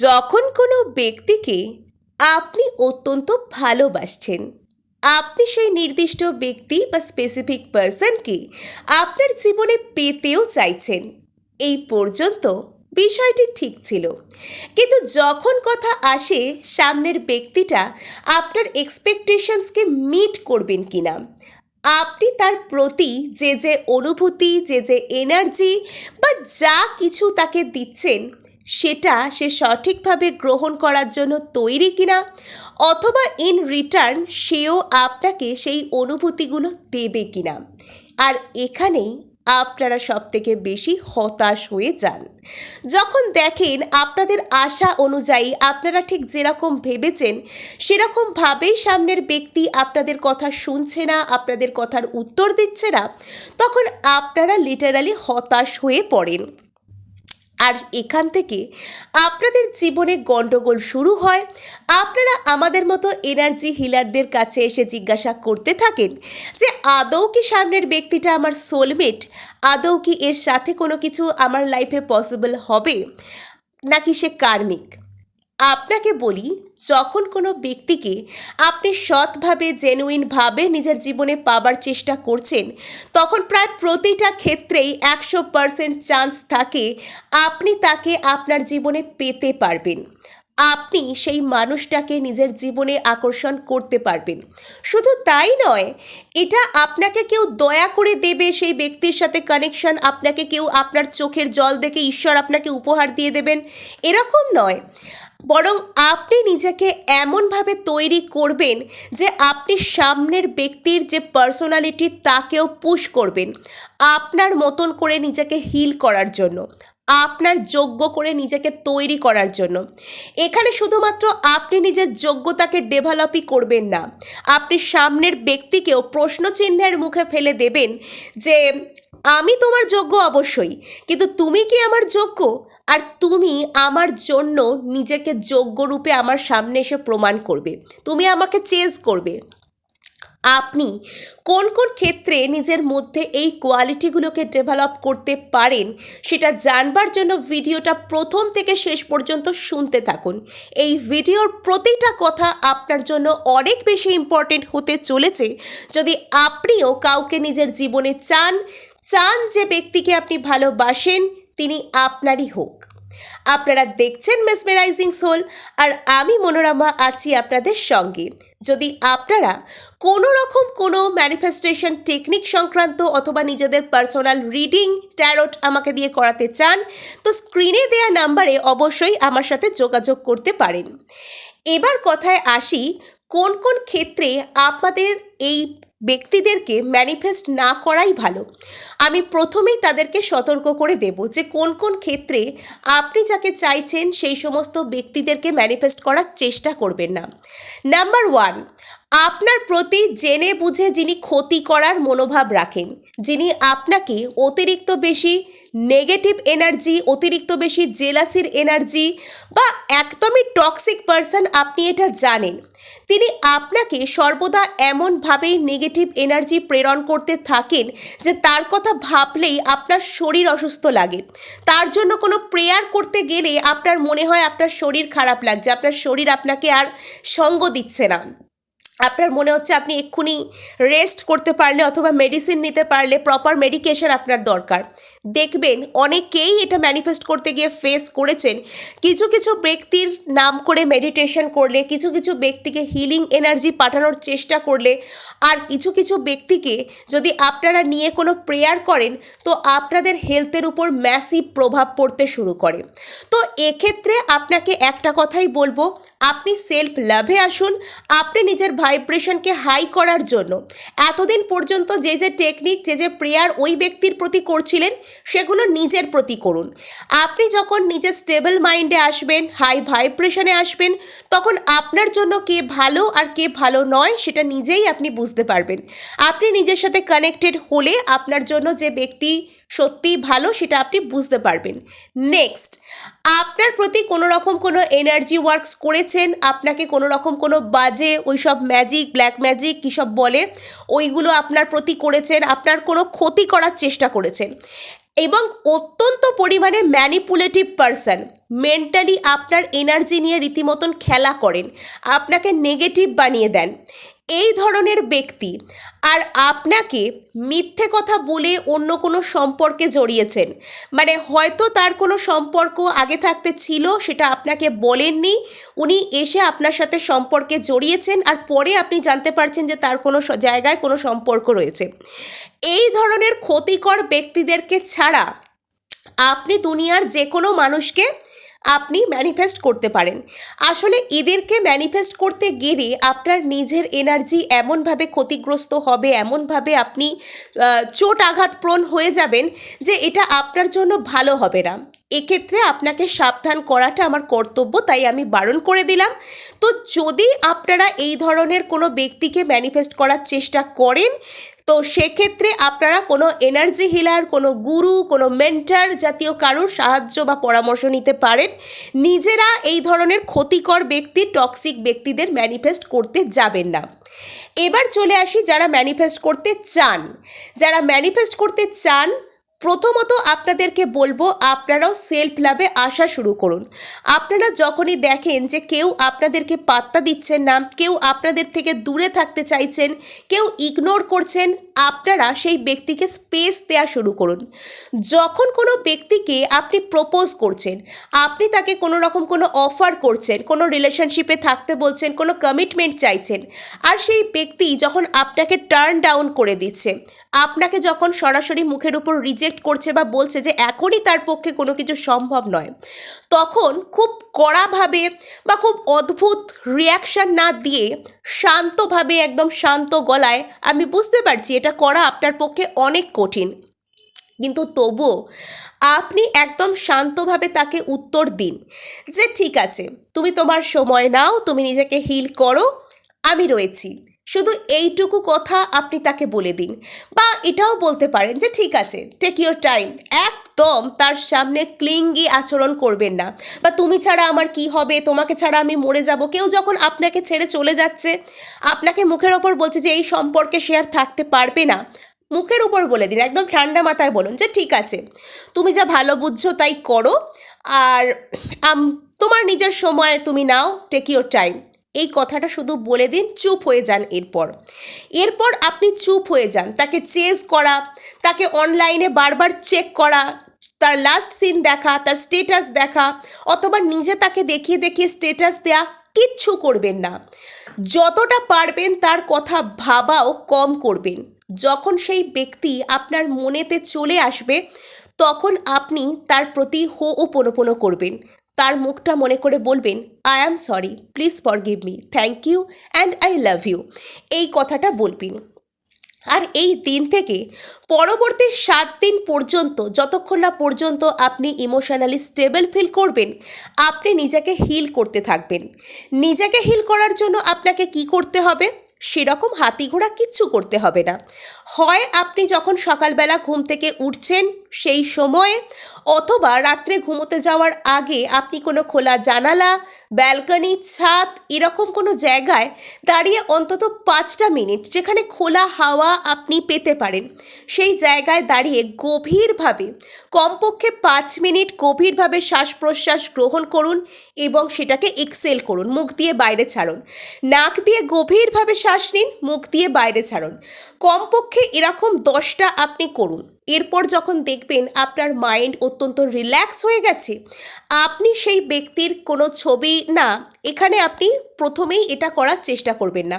যখন কোনো ব্যক্তিকে আপনি অত্যন্ত ভালোবাসছেন, আপনি সেই নির্দিষ্ট ব্যক্তি বা স্পেসিফিক পার্সনকে আপনার জীবনে পেতেও চাইছেন, এই পর্যন্ত বিষয়টি ঠিক ছিল। কিন্তু যখন কথা আসে সামনের ব্যক্তিটা আপনার এক্সপেকটেশনসকে মিট করবেন কিনা, আপনি তার প্রতি যে যে অনুভূতি, যে যে এনার্জি বা যা কিছু তাকে দিচ্ছেন সেটা সে সঠিকভাবে গ্রহণ করার জন্য তৈরি কিনা অথবা ইন রিটার্ন সেও আপনাকে সেই অনুভূতিগুলো দেবে কিনা। আর এখানেই আপনারা সব থেকে বেশি হতাশ হয়ে যান। যখন দেখেন আপনাদের আশা অনুযায়ী আপনারা ঠিক যেরকম ভেবেছেন সেরকমভাবেই সামনের ব্যক্তি আপনাদের কথা শুনছে না, আপনাদের কথার উত্তর দিচ্ছে না, তখন আপনারা লিটারালি হতাশ হয়ে পড়েন। আর এখান থেকে আপনাদের জীবনে গণ্ডগোল শুরু হয়। আপনারা আমাদের মতো এনার্জি হিলারদের কাছে এসে জিজ্ঞাসা করতে থাকেন যে, আদৌ কি সামনের ব্যক্তিটা আমার সোলমেট আদৌ কি এর সাথে কোনো কিছু আমার লাইফে পসিবল হবে? নাকি সে কার্মিক আপনাকে বলি, যখন কোনো ব্যক্তিকে আপনি সৎভাবে জেনুইনভাবে নিজের জীবনে পাবার চেষ্টা করছেন, তখন প্রায় প্রতিটা ক্ষেত্রেই একশো পারসেন্ট চান্স থাকে আপনি তাকে আপনার জীবনে পেতে পারবেন। আপনি সেই মানুষটাকে নিজের জীবনে আকর্ষণ করতে পারবেন। শুধু তাই নয়, এটা আপনাকে কেউ দয়া করে দেবে, সেই ব্যক্তির সাথে কানেকশন আপনাকে কেউ আপনার চোখের জল দেখে ঈশ্বর আপনাকে উপহার দিয়ে দেবেন। এরকম নয়। বরং আপনি নিজেকে এমনভাবে তৈরি করবেন যে আপনি সামনের ব্যক্তির যে পার্সোনালিটি তাকেও পুশ করবেন। আপনার মতন করে নিজেকে হিল করার জন্য, আপনার যোগ্য করে নিজেকে তৈরি করার জন্য। এখানে শুধুমাত্র আপনি নিজের যোগ্যতাকে ডেভেলপই করবেন না, আপনি সামনের ব্যক্তিকেও প্রশ্নচিহ্নের মুখে ফেলে দেবেন যে, আমি তোমার যোগ্য অবশ্যই, কিন্তু তুমি কি আমার যোগ্য? আর তুমি আমার জন্য নিজেকে যোগ্য রূপে আমার সামনে এসে প্রমাণ করবে। তুমি আমাকে চেজ করবে। আপনি কোন কোন ক্ষেত্রে নিজের মধ্যে এই কোয়ালিটিগুলোকে ডেভেলপ করতে পারেন, সেটা জানবার জন্য ভিডিওটা প্রথম থেকে শেষ পর্যন্ত শুনতে থাকুন। এই ভিডিওর প্রতিটা কথা আপনার জন্য অনেক বেশি ইম্পর্টেন্ট হতে চলেছে। যদি আপনিও কাউকে নিজের জীবনে চান চান যে ব্যক্তিকে আপনি ভালোবাসেন তিনি আপনারই হোক। আপনারা দেখছেন মেসমেরাইজিং সোল আর আমি মনোরমা আছি আপনাদের সঙ্গে। যদি আপনারা কোনো রকম কোনো ম্যানিফেস্টেশন টেকনিক সংক্রান্ত অথবা নিজেদের পার্সোনাল রিডিং ট্যারোট আমাকে দিয়ে করাতে চান, তো স্ক্রিনে দেওয়া নাম্বারে অবশ্যই আমার সাথে যোগাযোগ করতে পারেন। এবার কথায় আসি, কোন কোন ক্ষেত্রে আপনাদের এই ব্যক্তিদেরকে ম্যানিফেস্ট না করাই ভালো। আমি প্রথমেই তাদেরকে সতর্ক করে দেব যে কোন কোন ক্ষেত্রে আপনি যাকে চাইছেন সেই সমস্ত ব্যক্তিদেরকে ম্যানিফেস্ট করার চেষ্টা করবেন না। নাম্বার ওয়ান আপনার প্রতি জেনে বুঝে যিনি ক্ষতি করার মনোভাব রাখেন, যিনি আপনাকে অতিরিক্ত বেশি নেগেটিভ এনার্জি, অতিরিক্ত বেশি জেলাসির এনার্জি বা একদমই টক্সিক পারসন আপনি এটা জানেন। তিনি আপনাকে সর্বদা এমনভাবেই নেগেটিভ এনার্জি প্রেরণ করতে থাকেন যে তার কথা ভাবলেই আপনার শরীর অসুস্থ লাগে। তার জন্য কোনো প্রেয়ার করতে গেলে আপনার মনে হয় আপনার শরীর খারাপ লাগছে, আপনার শরীর আপনাকে আর সঙ্গ দিচ্ছে না। আপনার মনে হচ্ছে আপনি এক্ষুনি রেস্ট করতে পারলে অথবা মেডিসিন নিতে পারলে প্রপার মেডিকেশন আপনার দরকার। দেখবেন অনেকেই এটা ম্যানিফেস্ট করতে গিয়ে ফেস করেছেন। কিছু কিছু ব্যক্তির নাম করে মেডিটেশন করলে, কিছু কিছু ব্যক্তিকে হিলিং এনার্জি পাঠানোর চেষ্টা করলে, আর কিছু কিছু ব্যক্তিকে যদি আপনারা নিয়ে কোনো প্রেয়ার করেন, তো আপনাদের হেলথের উপর ম্যাসিভ প্রভাব পড়তে শুরু করে। তো এক্ষেত্রে আপনাকে একটা কথাই বলব আপনি সেলফ লাভে আসুন, আপনি নিজের ভাইব্রেশনকে হাই করার জন্য। এতদিন পর্যন্ত যে যে টেকনিক যে যে প্রেয়ার ওই ব্যক্তির প্রতি করছিলেন, সেগুলো নিজের প্রতি করুন। আপনি যখন নিজের স্টেবল মাইন্ডে আসবেন হাই ভাইব্রেশনে আসবেন, তখন আপনার জন্য কে ভালো আর কে ভালো নয়, সেটা নিজেই আপনি বুঝতে পারবেন। আপনি নিজের সাথে কানেক্টেড হলে আপনার জন্য যে ব্যক্তি সত্যিই ভালো সেটা আপনি বুঝতে পারবেন। নেক্সট আপনার প্রতি কোনো রকম কোনো এনার্জি ওয়ার্কস করেছেন? আপনাকে কোনো রকম কোনো বাজে ওই সব ম্যাজিক ব্ল্যাক ম্যাজিক কী সব বলে? ওইগুলো আপনার প্রতি করেছেন, আপনার কোনো ক্ষতি করার চেষ্টা করেছেন। এবং অত্যন্ত পরিমাণে ম্যানিপুলেটিভ পারসন মেন্টালি আপনার এনার্জি নিয়ে রীতিমতন খেলা করেন। আপনাকে নেগেটিভ বানিয়ে দেন। এই ধরনের ব্যক্তি আর আপনাকে মিথ্যে কথা বলে অন্য কোনো সম্পর্কে জড়িয়েছেন। মানে হয়তো তার কোনো সম্পর্ক আগে থাকতে ছিল, সেটা আপনাকে বলেননি, উনি এসে আপনার সাথে সম্পর্কে জড়িয়েছেন আর পরে আপনি জানতে পারছেন যে তার কোনো জায়গায় কোনো সম্পর্ক রয়েছে। এই ধরনের ক্ষতিকর ব্যক্তিদেরকে ছাড়া আপনি দুনিয়ার যে কোনো মানুষকে আপনি ম্যানিফেস্ট করতে পারেন। আসলে এদেরকে ম্যানিফেস্ট করতে গেলে আপনার নিজের এনার্জি এমনভাবে ক্ষতিগ্রস্ত হবে, এমনভাবে আপনি চোট আঘাতপ্রণ হয়ে যাবেন যে এটা আপনার জন্য ভালো হবে না। এক্ষেত্রে আপনাকে সাবধান করাটা আমার কর্তব্য, তাই আমি বারণ করে দিলাম। তো যদি আপনারা এই ধরনের কোনো ব্যক্তিকে ম্যানিফেস্ট করার চেষ্টা করেন, তো সেক্ষেত্রে আপনারা কোনো এনার্জি হিলার কোনো গুরু কোনো মেন্টার জাতীয় কারোর সাহায্য বা পরামর্শ নিতে পারেন। নিজেরা এই ধরনের ক্ষতিকর ব্যক্তি টক্সিক ব্যক্তিদের ম্যানিফেস্ট করতে যাবেন না। এবার চলে আসি যারা ম্যানিফেস্ট করতে চান। যারা ম্যানিফেস্ট করতে চান প্রথমত আপনাদেরকে বলব, আপনারাও সেলফ লাভে আসা শুরু করুন। আপনারা যখনই দেখেন যে কেউ আপনাদেরকে পাত্তা দিচ্ছেন না, কেউ আপনাদের থেকে দূরে থাকতে চাইছেন, কেউ ইগনোর করছেন, আপনারা সেই ব্যক্তিকে স্পেস দেওয়া শুরু করুন। যখন কোনো ব্যক্তিকে আপনি প্রপোজ করছেন, আপনি তাকে কোনো রকম কোনো অফার করছেন, কোনো রিলেশনশিপে থাকতে বলছেন, কোনো কমিটমেন্ট চাইছেন, আর সেই ব্যক্তি যখন আপনাকে টার্ন ডাউন করে দিচ্ছে আপনাকে যখন সরাসরি মুখের উপর রিজেক্ট করছে বা বলছে যে এখনই তার পক্ষে কোনো কিছু সম্ভব নয়, তখন খুব কড়াভাবে বা খুব অদ্ভুত রিয়াকশান না দিয়ে শান্তভাবে, একদম শান্ত গলায়, আমি বুঝতে পারছি এটা করা আপনার পক্ষে অনেক কঠিন। কিন্তু তবুও আপনি একদম শান্তভাবে তাকে উত্তর দিন যে, ঠিক আছে, তুমি তোমার সময় নাও, তুমি নিজেকে হিল করো, আমি রয়েছি। শুধু এইটুকু কথা আপনি তাকে বলে দিন। বা এটাও বলতে পারেন যে, ঠিক আছে টেক ইউর টাইম একদম তার সামনে ক্লিঙ্গি আচরণ করবেন না। বা, তুমি ছাড়া আমার কি হবে? তোমাকে ছাড়া আমি মরে যাব। কেউ যখন আপনাকে ছেড়ে চলে যাচ্ছে, আপনাকে মুখের ওপর বলছে যে, এই সম্পর্কে সে আর থাকতে পারবে না। মুখের উপর বলে দিন, একদম ঠান্ডা মাথায় বলুন যে, ঠিক আছে, তুমি যা ভালো বুঝছ তাই করো। আর তোমার নিজের সময় তুমি নাও টেক ইউর টাইম এই কথাটা শুধু বলে দিন, চুপ হয়ে যান এরপর। এরপর আপনি চুপ হয়ে যান। তাকে চেজ করা, তাকে অনলাইনে বারবার চেক করা, তার লাস্ট সিন দেখা, তার স্টেটাস দেখা, অথবা নিজে তাকে দেখিয়ে দেখিয়ে স্টেটাস দেয়া, কিচ্ছু করবেন না। যতটা পারবেন তার কথা ভাবাও কম করবেন। যখন সেই ব্যক্তি আপনার মনেতে চলে আসবে, তখন আপনি তার প্রতি হো ও পোনো করবেন। তার মুখটা মনে করে বলবেন I am sorry please forgive me thank you and I love you এই কথাটা বলবেন। আর এই দিন থেকে পরবর্তী সাত দিন পর্যন্ত, যতক্ষণ না পর্যন্ত আপনি ইমোশনালি স্টেবল ফিল করবেন, আপনি নিজেকে হিল করতে থাকবেন। নিজেকে হিল করার জন্য আপনাকে কি করতে হবে? সেরকম হাতি ঘোড়া কিচ্ছু করতে হবে না। হয় আপনি যখন সকালবেলা ঘুম থেকে উঠছেন সেই সময়ে অথবা রাত্রে ঘুমোতে যাওয়ার আগে আপনি কোনো খোলা জানালা, ব্যালকনি, ছাদ এরকম কোনো জায়গায় দাঁড়িয়ে অন্তত পাঁচটা মিনিট যেখানে খোলা হাওয়া আপনি পেতে পারেন, সেই জায়গায় দাঁড়িয়ে গভীরভাবে, কমপক্ষে পাঁচ মিনিট গভীরভাবে শ্বাস প্রশ্বাস গ্রহণ করুন এবং সেটাকে এক্সেল করুন, মুখ দিয়ে বাইরে ছাড়ুন। নাক দিয়ে গভীরভাবে শ্বাস নিন, মুখ দিয়ে বাইরে ছাড়ুন। কমপক্ষে এরকম দশটা আপনি করুন। এরপর যখন দেখবেন আপনার মাইন্ড অত্যন্ত রিল্যাক্স হয়ে গেছে, আপনি সেই ব্যক্তির কোনো ছবি না, এখানে আপনি প্রথমেই এটা করার চেষ্টা করবেন না।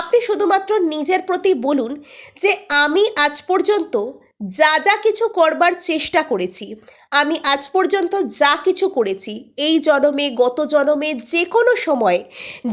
আপনি শুধুমাত্র নিজের প্রতি বলুন যে, আমি আজ পর্যন্ত যা যা কিছু করবার চেষ্টা করেছি, আমি আজ পর্যন্ত যা কিছু করেছি, এই জনমে, গত জনমে যে কোনো সময়,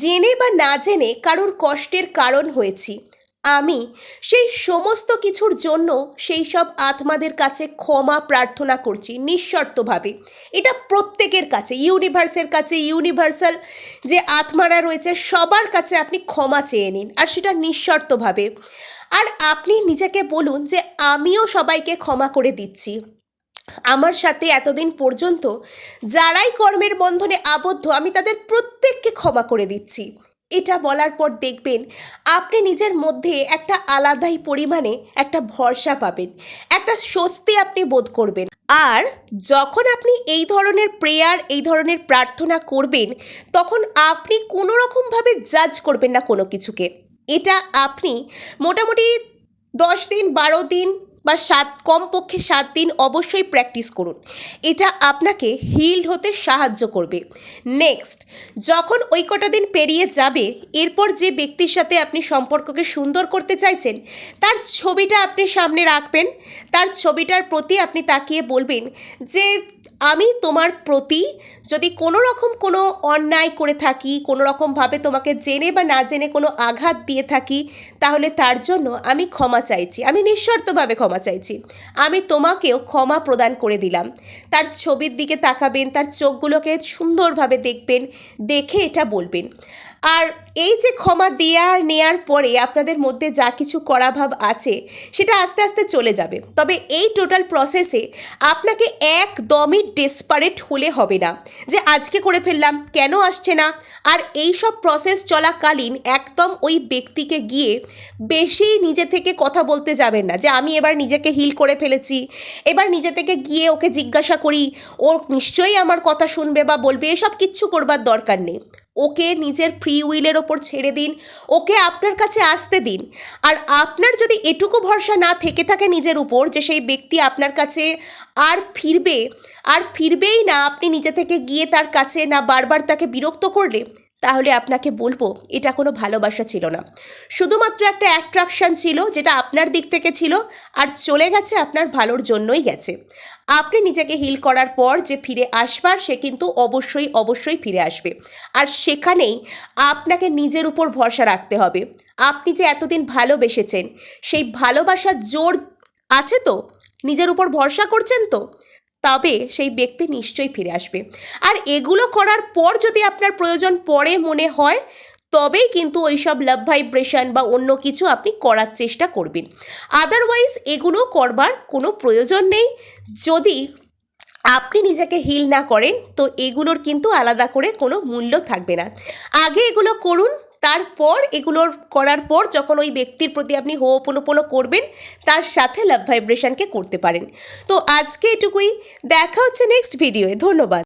জেনে বা না জেনে কারোর কষ্টের কারণ হয়েছি আমি। সেই সমস্ত কিছুর জন্য সেই সব আত্মাদের কাছে ক্ষমা প্রার্থনা করছি, নিঃশর্তভাবে। এটা প্রত্যেকের কাছে, ইউনিভার্সের কাছে, ইউনিভার্সাল যে আত্মারা রয়েছে, সবার কাছে আপনি ক্ষমা চেয়ে নিন, আর সেটা নিঃশর্তভাবে। আর আপনি নিজেকে বলুন যে, আমিও সবাইকে ক্ষমা করে দিচ্ছি। আমার সাথে এতদিন পর্যন্ত যারাই কর্মের বন্ধনে আবদ্ধ, আমি তাদের প্রত্যেককে ক্ষমা করে দিচ্ছি। এটা বলার পর দেখবেন আপনি নিজের মধ্যে একটা আলাদাই পরিমাণে একটা ভরসা পাবেন। একটা স্বস্তি আপনি বোধ করবেন। আর যখন আপনি এই ধরনের প্রেয়ার এই ধরনের প্রার্থনা করবেন, তখন আপনি কোনো রকমভাবে জাজ করবেন না কোনো কিছুকে। এটা আপনি মোটামুটি দশ দিন, বারো দিন বা সাত, কমপক্ষে সাত দিন অবশ্যই প্র্যাকটিস করুন। এটা আপনাকে হিল্ড হতে সাহায্য করবে। নেক্সট যখন ওই কটা দিন পেরিয়ে যাবে, এরপর যে ব্যক্তির সাথে আপনি সম্পর্ককে সুন্দর করতে চাইছেন, তার ছবিটা আপনি সামনে রাখবেন। তার ছবিটার প্রতি আপনি তাকিয়ে বলবেন যে, আমি তোমার প্রতি যদি কোনো রকম কোনো অন্যায় করে থাকি, কোনো রকমভাবে তোমাকে জেনে বা না জেনে কোনো আঘাত দিয়ে থাকি, তাহলে তার জন্য আমি ক্ষমা চাইছি। আমি নিঃশর্তভাবে ক্ষমা চাইছি। আমি তোমাকেও ক্ষমা প্রদান করে দিলাম। তার ছবির দিকে তাকাবেন, তার চোখগুলোকে সুন্দরভাবে দেখবেন, দেখে এটা বলবেন। আর এই যে ক্ষমা দেওয়ার নেয়ার পরে আপনাদের মধ্যে যা কিছু করা ভাব আছে, সেটা আস্তে আস্তে চলে যাবে। তবে এই টোটাল প্রসেসে আপনাকে একদমই ডেসপারেট হলে হবে না। যে আজকে করে ফেললাম, কেন আসছে না? আর এই সব প্রসেস চলাকালীন একদম ওই ব্যক্তিকে গিয়ে বেশি নিজে থেকে কথা বলতে যাবেন না যে, আমি এবার নিজেকে হিল করে ফেলেছি। এবার নিজে থেকে গিয়ে ওকে জিজ্ঞাসা করি, ও নিশ্চয়ই আমার কথা শুনবে বা বলবে, এসব কিচ্ছু করবার দরকার নেই। ওকে নিজের ফ্রি উইলের ওপর ছেড়ে দিন, ওকে আপনার কাছে আসতে দিন। আর আপনার যদি এটুকু ভরসা না থেকে থাকে নিজের উপর যে সেই ব্যক্তি আপনার কাছে আর ফিরবে, আর ফিরবেই না আপনি নিজে থেকে গিয়ে তার কাছে না বারবার তাকে বিরক্ত করলে তাহলে আপনাকে বলব, এটা কোনো ভালোবাসা ছিল না। শুধুমাত্র একটা অ্যাট্রাকশন ছিল, যেটা আপনার দিক থেকে ছিল, আর চলে গেছে আপনার ভালোর জন্যই গেছে। আপনি নিজেকে হিল করার পর যে ফিরে আসবার, সে কিন্তু অবশ্যই অবশ্যই ফিরে আসবে। আর সেখানেই আপনাকে নিজের উপর ভরসা রাখতে হবে। আপনি যে এতদিন ভালোবেসেছেন, সেই ভালোবাসার জোর আছে তো? নিজের উপর ভরসা করছেন তো? তবে সেই ব্যক্তি নিশ্চয়ই ফিরে আসবে। আর এগুলো করার পর যদি আপনার প্রয়োজন পড়ে মনে হয়, তবেই কিন্তু ওই সব লাভ ভাইব্রেশন বা অন্য কিছু আপনি করার চেষ্টা করবেন। আদারওয়াইজ এগুলো করবার কোনো প্রয়োজন নেই। যদি আপনি নিজেকে হিল না করেন, তো এগুলোর কিন্তু আলাদা করে কোনো মূল্য থাকবে না। আগে এগুলো করুন তারপর এগুলোর করার পর যখন ওই ব্যক্তির প্রতি আপনি হো পোনো করবেন, তার সাথে লাভ ভাইব্রেশনকে করতে পারেন। তো আজকে এটুকুই, দেখা হচ্ছে নেক্সট ভিডিওয়ে ধন্যবাদ।